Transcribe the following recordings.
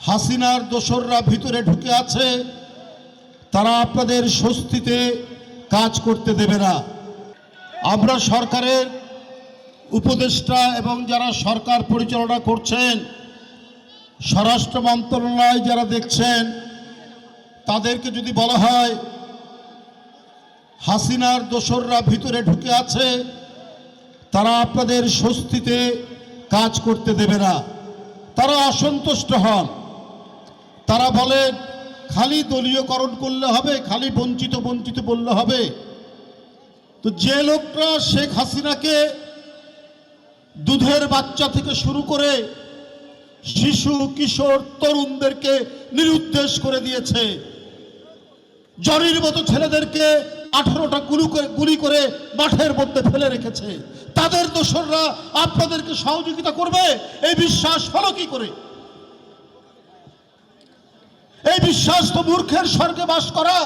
হাসিনার দোসররা ভিতরে ঢুকে আছে, তারা আপনাদের স্বস্তিতে কাজ করতে দেবে না। আমরা সরকারের উপদেষ্টা এবং যারা সরকার পরিচালনা করছেন, স্বরাষ্ট্র মন্ত্রণালয় যারা দেখছেন, তাদেরকে যদি বলা হয়, হাসিনার দোসররা ভিতরে ঢুকে আছে, তারা আপনাদের স্বস্তিতে কাজ করতে দেবে না। তারা অসন্তুষ্ট হন। তারা বলে, খালি দলীয়করণ করলে হবে, খালি বঞ্চিত বঞ্চিত বললে হবে। তো যে লোকরা শেখ হাসিনাকে দুধের বাচ্চা থেকে শুরু করে শিশু, কিশোর, তরুণদেরকে নিরুদ্দেশ করে দিয়েছে। জরির মতো ছেলেদেরকে আঠারোটা গুলি করে গুলি করে মাঠের মধ্যে ফেলে রেখেছে। তাদের দোসররা আপনাদেরকে সহযোগিতা করবে? এই বিশ্বাস হলো কি করে এই বিশ্বাস তো মূর্খের স্বর্গে বাস করা।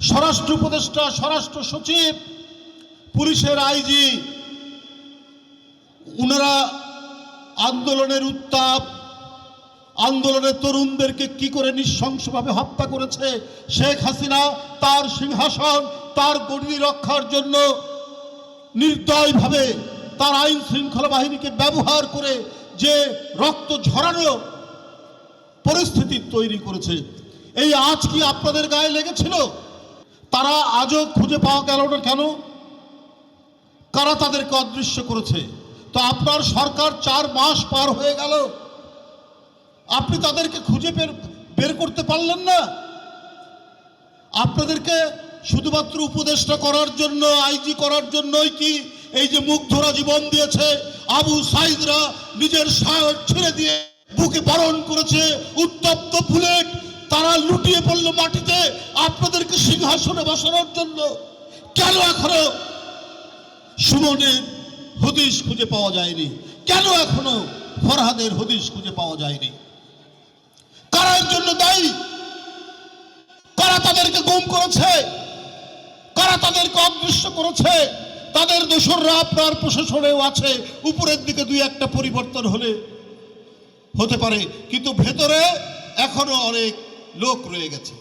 স্বরাষ্ট্র উপদেষ্টা, স্বরাষ্ট্র সচিব, পুলিশের আইজি, উনারা আন্দোলনের উত্তাপ, আন্দোলনের তরুণদেরকে কি করে নৃশংসভাবে হত্যা করেছে শেখ হাসিনা, তার সিংহাসন, তার গণ্ডি রক্ষার জন্য নির্দয়ভাবে তার আইন শৃঙ্খলা বাহিনীকে ব্যবহার করে যে রক্ত ঝরানো পরিস্থিতি তৈরি করেছে। এই আজ কি আপনাদের গায়ে লেগেছিল? তারা আজও খুঁজে পাওয়া গেল না কেন? কারা তাদেরকে অদৃশ্য করেছে? তো আপনার সরকার চার মাস পার হয়ে গেল। আপনি তাদেরকে খুঁজে বের বের করতে পারলেন না। আপনাদেরকে শুধুমাত্র উপদেষ্টা করার জন্য, আইজি করার জন্যই কি এই যে মুগ্ধরা জীবন দিয়েছে, আবু সাইদরা নিজের সায়র ছেড়ে দিয়ে বুকে বরণ করেছে, উত্তপ্ত বুলেট, তারা লুটিয়ে পড়ল মাটিতে আপনাদেরকে সিংহাসনে বসানোর জন্য। কেন এখনও সুমনের হদিশ খুঁজে পাওয়া যায়নি? কেন এখনও ফরহাদের হদিশ খুঁজে পাওয়া যায়নি? কারা এর জন্য দায়ী? কারা তাদেরকে গুম করেছে? কারা তাদেরকে অদৃশ্য করেছে? তাদের দোসররা আপনার প্রশাসনেও আছে। উপরের দিকে দুই একটা পরিবর্তন হলে হতে পারে কিন্তু ভেতরে এখনও অনেক লোক রয়ে গেছে।